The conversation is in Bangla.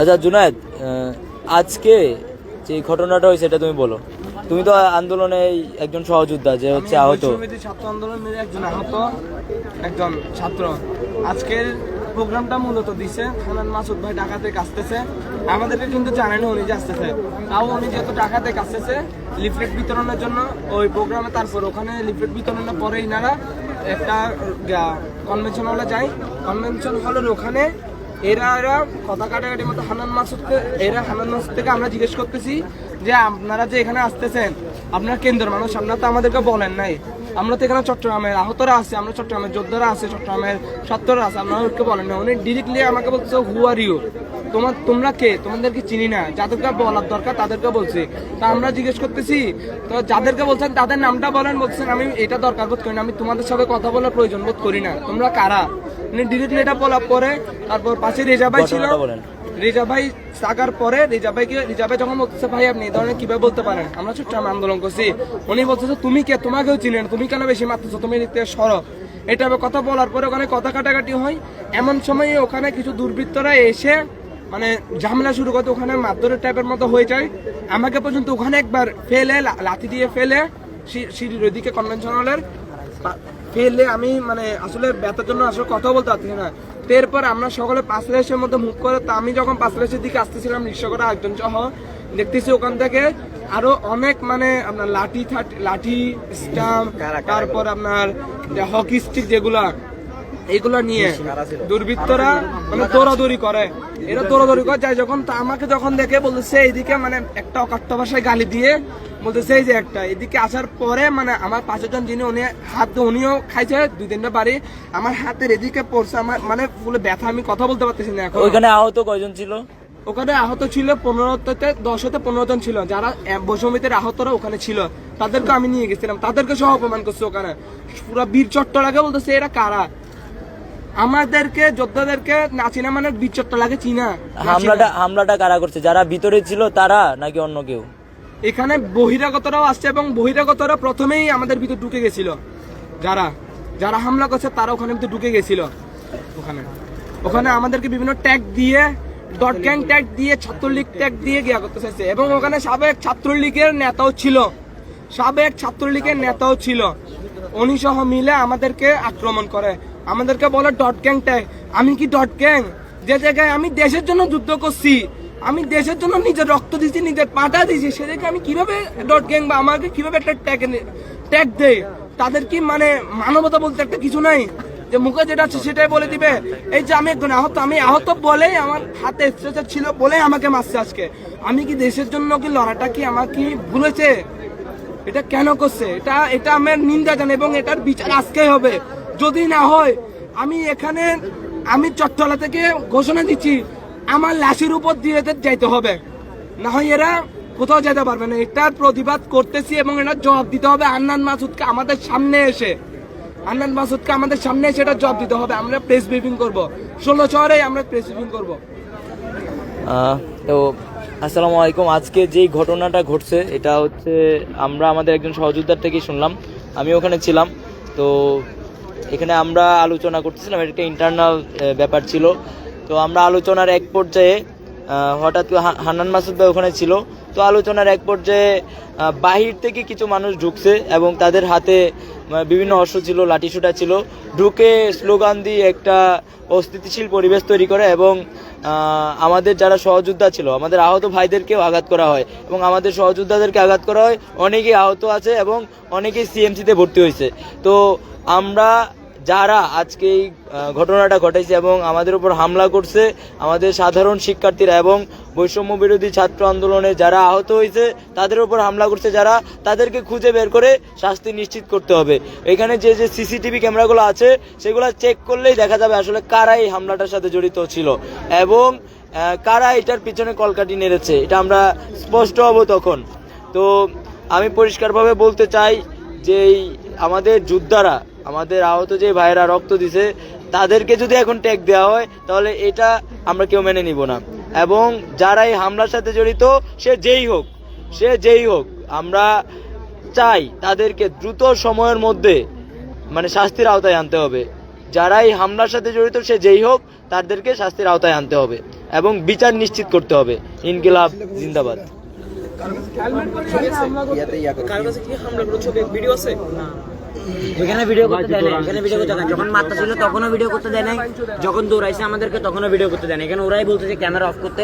আচ্ছা জুনায়েদ আজকে যে ঘটনাটা হয়েছে এটা তুমি বলো। তুমি তো আন্দোলনে একজন সহযোদ্ধা যে হচ্ছে আহত। ছাত্র আন্দোলনের একজন আহত একজন ছাত্র। আজকের প্রোগ্রামটা মূলত দিছে হানান মাসুদ ভাই ঢাকা থেকে আসতেছে আমাদেরকে কিন্তু জানেনি উনি যে আসতেছে। তাও উনি যেহেতু ঢাকা থেকে আসতেছে লিফলেট বিতরণের জন্য ওই প্রোগ্রামে তারপর ওখানে লিফলেট বিতরণের পরে ইনারা একটা কনভেনশন হলে যায়। কনভেনশন হলের ওখানে এরা এরা কথা কাটাকাটি মতো হানান মাসুদকে, এরা হানান মাসুদ থেকে আমরা জিজ্ঞেস করতেছি যে আপনারা যে এখানে আসতেছেন, আপনারা কেন্দ্রের মানুষ আপনারা তো আমাদেরকে বলেন নাই। আমরা তো এখানে চট্টগ্রামের আহতরা আছে, আমরা চট্টগ্রামের যোদ্ধারা আছে, চট্টগ্রামের ছাত্ররা আছে আপনাদেরকে বলেন না উনি ডিরেক্টলি আমাকে বলছে হু আর ইউ তোমার, তোমরা কে? তোমাদেরকে চিনি না। যাদেরকে বলার দরকার, তাদেরকে বলছি। তা আমরা জিজ্ঞেস করতেছি, তো যাদেরকে বলছেন, তাদের নামটা বলেন, বলছেন, আমি এটা দরকার বোধ করি না, আমি তোমাদের সাথে কথা বলার প্রয়োজন বোধ করি না। তোমরা কারা? উনি ডিরেক্টলি এটা বলার পরে তারপর পাশে রেজা ভাই ছিল। রিজা ভাই থাকার পরে রিজা ভাইকে রিজা ভাই যখন বলতেছে ভাই আপনি এই ধরনের কীভাবে বলতে পারেন? আমরা চট্টগ্রাম আন্দোলন করছি। উনি বলতেছে তুমি কে? তোমাকেও চিনেন তুমি কেন বেশি মারতেছো? তুমি এদিক থেকে সরো। এটা আবার কথা বলার পরে ওখানে কথা কাটাকাটি হয়। এমন সময় ওখানে কিছু দুর্বৃত্তরা এসে মানে ঝামেলা শুরু করতে ওখানে মারধরের টাইপের মতো হয়ে যায়। আমাকে পর্যন্ত ওখানে একবার ফেলে লা- লাঠি দিয়ে ফেলে সিঁড়ির ওইদিকে কনভেনশন হলের ফেললে আমি মানে আসলে ব্যথার জন্য আসলে কথা বলতে পারছি না। তারপর এরপর আমরা সকলে পাঁচ রেসের মধ্যে মুখ করে তা আমি যখন পাঁচ রেসের দিকে আসতেছিলাম রিক্সা করে একজন সহ দেখতেছি ওখান থেকে আরও অনেক মানে আপনার লাঠি লাঠি স্টাম্প তারপর আপনার হকি স্টিক যেগুলা এগুলো নিয়ে দুর্বৃত্তরা মানে দৌড়াদৌড়ি করে। এরা দৌড়াদৌড়ি করে যায় যখন তা আমাকে যখন দেখে বলতেছে এইদিকে মানে একটা অকাট্য ভাষায় গালি দিয়ে বলতেছে এই যে একটা। এদিকে আসার পরে মানে আমার পাঁচজন যিনি উনি হাত উনিও খাইছে দুই তিনটা বাড়ি। আমার হাতের এদিকে পড়ছে আমার মানে ফুলে ব্যথা আমি কথা বলতে পারতেছি না এখন। ওইখানে আহত কয়জন ছিল? ওখানে আহত ছিল পনেরো থেকে দশ হতে পনেরো জন ছিল। যারা বৈষম্যতের আহতরা ওখানে ছিল তাদেরকে আমি নিয়ে গেছিলাম। তাদেরকে সহ অপমান করছে ওখানে। পুরো বীর চট্টলাকে বলতেছে এরা কারা? আমাদেরকে যোদ্ধাদেরকে না চিনা মানে বীর লাগে চিনা। চিনা। হামলাটা হামলাটা কারা করছে? যারা ভিতরে ছিল তারা নাকি অন্য কেউ? এখানে বহিরাগতরাও আসছে এবং বহিরাগতরা প্রথমেই আমাদের ভিতর ঢুকে গেছিল। যারা যারা হামলা করছে তারা ওখানে ভিতরে ঢুকে গেছিল। ওখানে। ওখানে আমাদেরকে বিভিন্ন ট্যাগ দিয়ে ডট গ্যাং ট্যাগ দিয়ে ছাত্রলীগ ট্যাগ দিয়ে গিয়া করতে চাইছে এবং ওখানে সাবেক ছাত্রলীগের নেতাও ছিল। সাবেক ছাত্রলীগের নেতাও ছিল। উনি সহ মিলে আমাদেরকে আক্রমণ করে। আমাদেরকে বলে ডট গ্যাং ট্যাগ আমি কি ডট ক্যাং যে জায়গায় আমি দেশের জন্য যুদ্ধ করছি, আমি দেশের জন্য নিজের রক্ত দিয়েছি নিজের পাটা দিয়েছি সেটাকে আমি কীভাবে ডট গ্যাং বা আমাকে কীভাবে একটা ট্যাগ ট্যাগ দেয়? তাদের কি মানে মানবতা বলতে একটা কিছু নাই? যে মুখে যেটা আছে সেটাই বলে দিবে। এই যে আমি একজন আহত, আমি আহত বলে আমার হাতে স্ট্রেচার ছিল বলেই আমাকে মারছে আজকে। আমি কি দেশের জন্য কি লড়াটা কি আমার কি ভুলেছে? এটা কেন করছে? এটা এটা আমার নিন্দা জানে এবং এটার বিচার আজকেই হবে। যদি না হয়, আমি এখানে, আমি চট্টলা থেকে ঘোষণা দিচ্ছি, আমার লাশের উপর দিয়ে এদের যাইতে হবে। না হয় এরা কোথাও যেতে পারবে না। এটার প্রতিবাদ করতেছি এবং এটা জবাব দিতে হবে। আন্নান মাসুদকে আমাদের সামনে এসে, আন্নান মাসুদকে আমাদের সামনে এসে এটা জবাব দিতে হবে। আমরা প্রেস ব্রিফিং করব। ষোলো শহরে আমরা প্রেস ব্রিফিং করব। তো, আসসালামু আলাইকুম। আজকে যেই ঘটনাটা ঘটছে, এটা হচ্ছে, আমরা আমাদের একজন সহযোদ্ধার থেকেই শুনলাম। আমি ওখানে ছিলাম। তো এখানে আমরা আলোচনা করতেছিলাম, এটা একটা ইন্টারনাল ব্যাপার ছিল। তো আমরা আলোচনার এক পর্যায়ে হঠাৎ হান্নান মাসুদ ভাই ওখানে ছিল। তো আলোচনার এক পর্যায়ে বাহির থেকে কিছু মানুষ ঢুকছে এবং তাদের হাতে বিভিন্ন অস্ত্র ছিল, লাঠিসুটা ছিল। ঢুকে স্লোগান দিয়ে একটা অস্থিতিশীল পরিবেশ তৈরি করে এবং আমাদের যারা সহযোদ্ধা ছিল, আমাদের আহত ভাইদেরকেও আঘাত করা হয় এবং আমাদের সহযোদ্ধাদেরকে আঘাত করা হয়। অনেকেই আহত আছে এবং অনেকেই সিএমসিতে ভর্তি হয়েছে। তো আমরা যারা আজকে এই ঘটনাটা ঘটেছে এবং আমাদের উপর হামলা করছে, আমাদের সাধারণ শিক্ষার্থীরা এবং বৈষম্য বিরোধী ছাত্র আন্দোলনে যারা আহত হয়েছে, তাদের উপর হামলা করছে যারা, তাদেরকে খুঁজে বের করে শাস্তি নিশ্চিত করতে হবে। এখানে যে যে সিসিটিভি ক্যামেরাগুলো আছে, সেগুলো চেক করলেই দেখা যাবে আসলে কারা এই হামলাটার সাথে জড়িত ছিল এবং কারা এটার পিছনে কলকাটি নেড়েছে, এটা আমরা স্পষ্ট হব তখন। তো আমি পরিষ্কারভাবে বলতে চাই যে আমাদের যোদ্ধারা আমাদের আহত যে ভাইয়েরা রক্ত দিছে তাদেরকে যদি এখন ট্যাগ দেওয়া হয় তাহলে এটা আমরা কেউ মেনে নিব না। এবং যারা এই হামলার সাথে জড়িত সে যেই হোক সে যেই হোক আমরা চাই তাদেরকে দ্রুত সময়ের মধ্যে মানে শাস্তির আওতায় আনতে হবে। যারা এই হামলার সাথে জড়িত সে যেই হোক তাদেরকে শাস্তির আওতায় আনতে হবে এবং বিচার নিশ্চিত করতে হবে। ইনকিলাব জিন্দাবাদ। এখানে ভিডিও করতে দেয় না এখানে ভিডিও করতে দেয় যখন মাত্রা ছিল তখনও ভিডিও করতে দেয় নাই যখন দৌড়াইছে আমাদেরকে তখনও ভিডিও করতে দেয় না এখানে ওরাই বলতেছে ক্যামেরা অফ করতে।